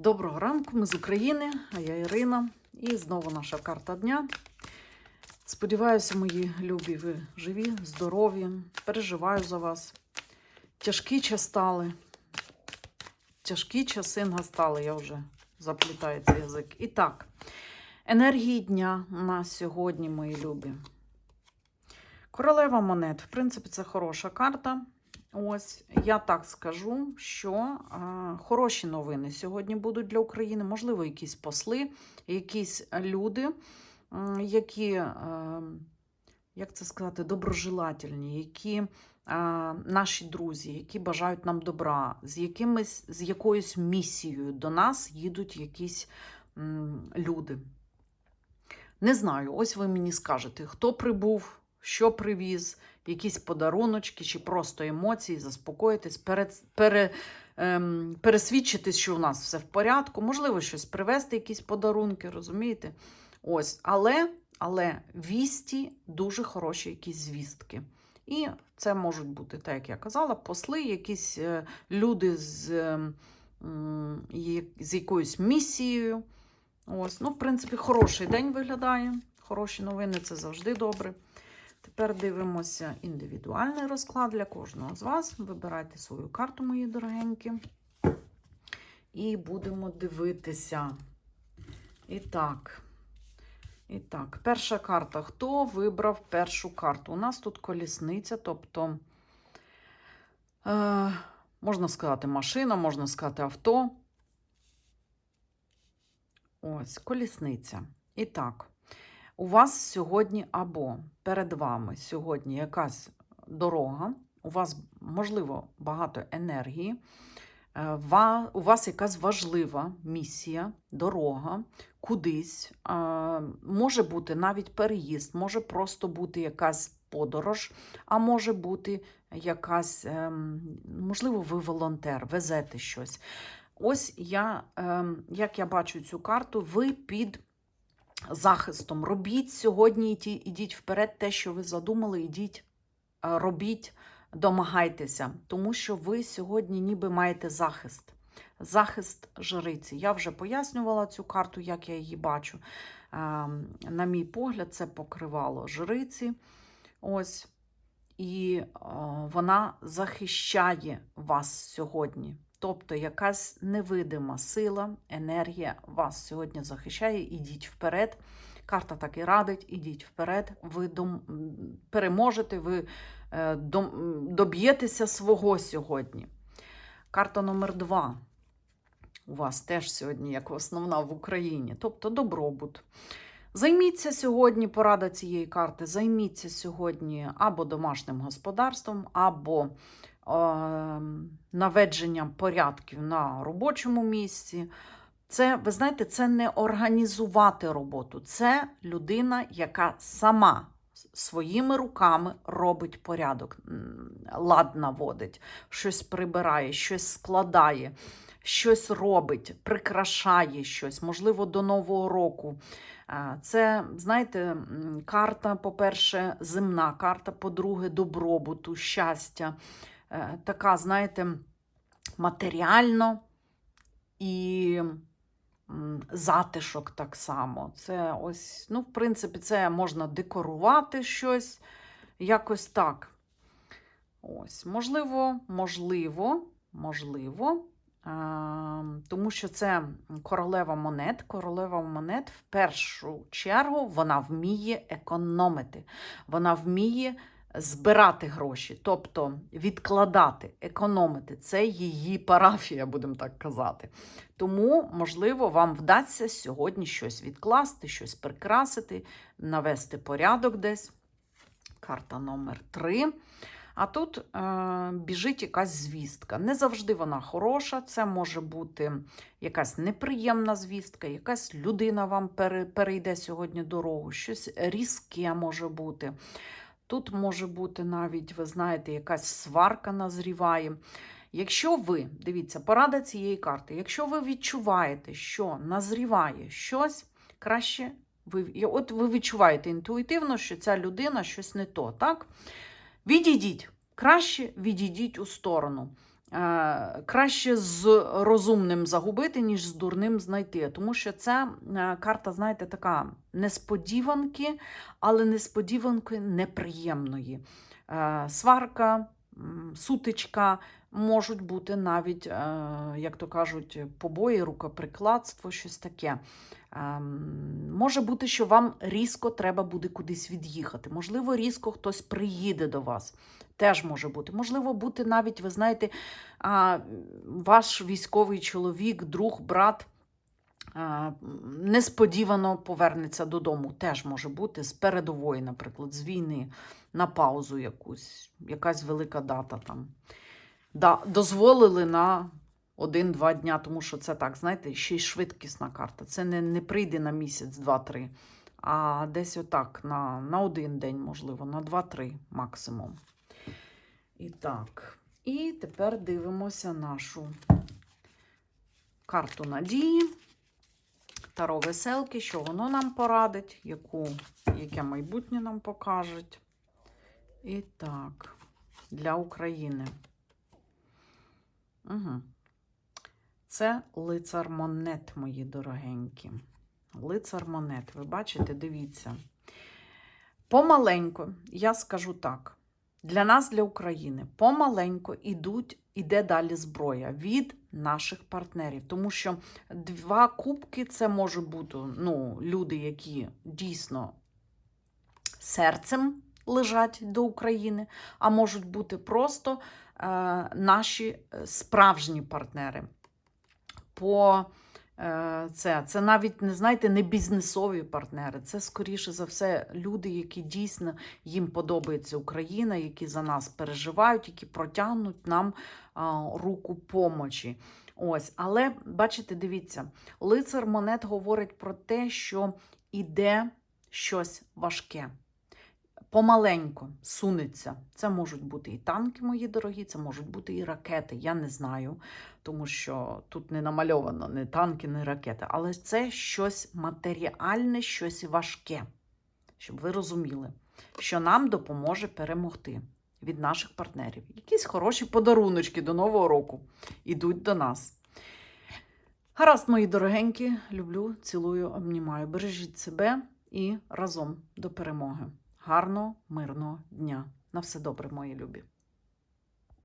Доброго ранку, ми з України, а я Ірина. І знову наша карта дня. Сподіваюся, мої любі, ви живі, здорові. Переживаю за вас. Тяжкі стали. Тяжкі часи настали, я вже заплітаю цей язик. І так, енергії дня на сьогодні, мої любі. Королева монет, в принципі, це хороша карта. Ось я так скажу, що е, хороші новини сьогодні будуть для України. Можливо, якісь посли, якісь люди, які, е, як це сказати, доброжелательні, які е, наші друзі, які бажають нам добра, з якимись, з якоюсь місією до нас їдуть якісь м, люди. Не знаю, ось ви мені скажете, хто прибув, що привіз, якісь подаруночки чи просто емоції, заспокоїтись, перед, пере, ем, пересвідчитись, що у нас все в порядку. Можливо, щось привезти, якісь подарунки, розумієте? Ось, але, але вісті дуже хороші якісь звістки. І це можуть бути, так як я казала, посли, якісь е, люди з, ем, з якоюсь місією. Ось, ну, в принципі, хороший день виглядає. Хороші новини це завжди добре. Тепер дивимося індивідуальний розклад для кожного з вас. Вибирайте свою карту, мої дорогенькі. І будемо дивитися. І так. І так, перша карта. Хто вибрав першу карту? У нас тут колісниця, тобто, е, можна сказати, машина, можна сказати, авто. Ось, колісниця. І так, у вас сьогодні або перед вами сьогодні якась дорога, у вас, можливо, багато енергії, е, у вас якась важлива місія, дорога кудись. е, Може бути навіть переїзд, може просто бути якась подорож, а може бути якась, ем, можливо, ви волонтер, везете щось. Ось я, ем, як я бачу цю карту, ви під захистом. Робіть сьогодні, ідіть вперед, те, що ви задумали, ідіть, е, робіть, домагайтеся, тому що ви сьогодні ніби маєте захист. Захист жриці. Я вже пояснювала цю карту, як я її бачу. Ем, На мій погляд, це покривало жриці. Ось. І е, вона захищає вас сьогодні. Тобто якась невидима сила, енергія вас сьогодні захищає. Ідіть вперед. Карта так і радить, ідіть вперед. Ви дом... переможете, ви е, доб'єтеся свого сьогодні. Карта номер два. У вас теж сьогодні, як основна в Україні, тобто добробут. Займіться сьогодні, порада цієї карти, займіться сьогодні або домашнім господарством, або наведженням порядків на робочому місці. Це, ви знаєте, це не організувати роботу, це людина, яка сама своїми руками робить порядок, лад наводить, щось прибирає, щось складає, щось робить, прикрашає щось, можливо, до Нового року. Е, Це, знаєте, карта, по-перше, земна, карта, по-друге, добробуту, щастя. Е, Така, знаєте, матеріально і затишок так само. Це ось, ну, в принципі, це можна декорувати щось, якось так. Ось, можливо, можливо, можливо. е, Тому що це королева монет. Королева монет в першу чергу вона вміє економити, вона вміє збирати гроші, тобто відкладати, економити. Це її парафія, будемо так казати. Тому, можливо, вам вдасться сьогодні щось відкласти, щось прикрасити, навести порядок десь. Карта номер 3. А тут е, біжить якась звістка. Не завжди вона хороша, це може бути якась неприємна звістка, якась людина вам перейде сьогодні дорогу, щось різке може бути. Тут може бути навіть, ви знаєте, якась сварка назріває. Якщо ви, дивіться, порада цієї карти, якщо ви відчуваєте, що назріває щось, краще ви, от ви відчуваєте інтуїтивно, що ця людина щось не то, так? Відійдіть, краще відійдіть у сторону. Е, краще з розумним загубити, ніж з дурним знайти. Тому що це е, карта, знаєте, така несподіванки, але несподіванки неприємної. Е, сварка, сутичка можуть бути навіть, е, як то кажуть, побої, рукоприкладство, щось таке. Ем, Може бути, що вам різко треба буде кудись від'їхати. Можливо, різко хтось приїде до вас. Теж може бути. Можливо, бути навіть, ви знаєте, ваш військовий чоловік, друг, брат несподівано повернеться додому. Теж може бути з передової, наприклад, з війни на паузу якусь, якась велика дата там. Да, дозволили на один-два дня, тому що це так, знаєте, ще й швидкісна карта. Це не, не прийде на місяць, два-три, а десь отак, на, на один день, можливо, на два-три максимум. І так. І тепер дивимося нашу карту надії. Таро веселки, що воно нам порадить, яку, яке майбутнє нам покажуть. І так, для України. Угу. Це лицар монет, мої дорогенькі. Лицар монет. Ви бачите, дивіться. Помаленько, я скажу так. Для нас, для України, помаленько ідуть, іде далі зброя від наших партнерів. Тому що два кубки це можуть бути ну, люди, які дійсно серцем лежать до України, а можуть бути просто е, наші справжні партнери. По це, це навіть не знаєте, не бізнесові партнери. Це скоріше за все люди, які дійсно їм подобається Україна, які за нас переживають, які протягнуть нам руку помочі. Ось, але бачите, дивіться, лицар монет говорить про те, що іде щось важке. Помаленько сунеться. Це можуть бути і танки, мої дорогі, це можуть бути і ракети. Я не знаю, тому що тут не намальовано ні танки, ні ракети. Але це щось матеріальне, щось важке. Щоб ви розуміли, що нам допоможе перемогти від наших партнерів. Якісь хороші подаруночки до Нового року ідуть до нас. Гаразд, мої дорогенькі, люблю, цілую, обнімаю. Бережіть себе і разом до перемоги. Гарного, мирного дня. На все добре, мої любі.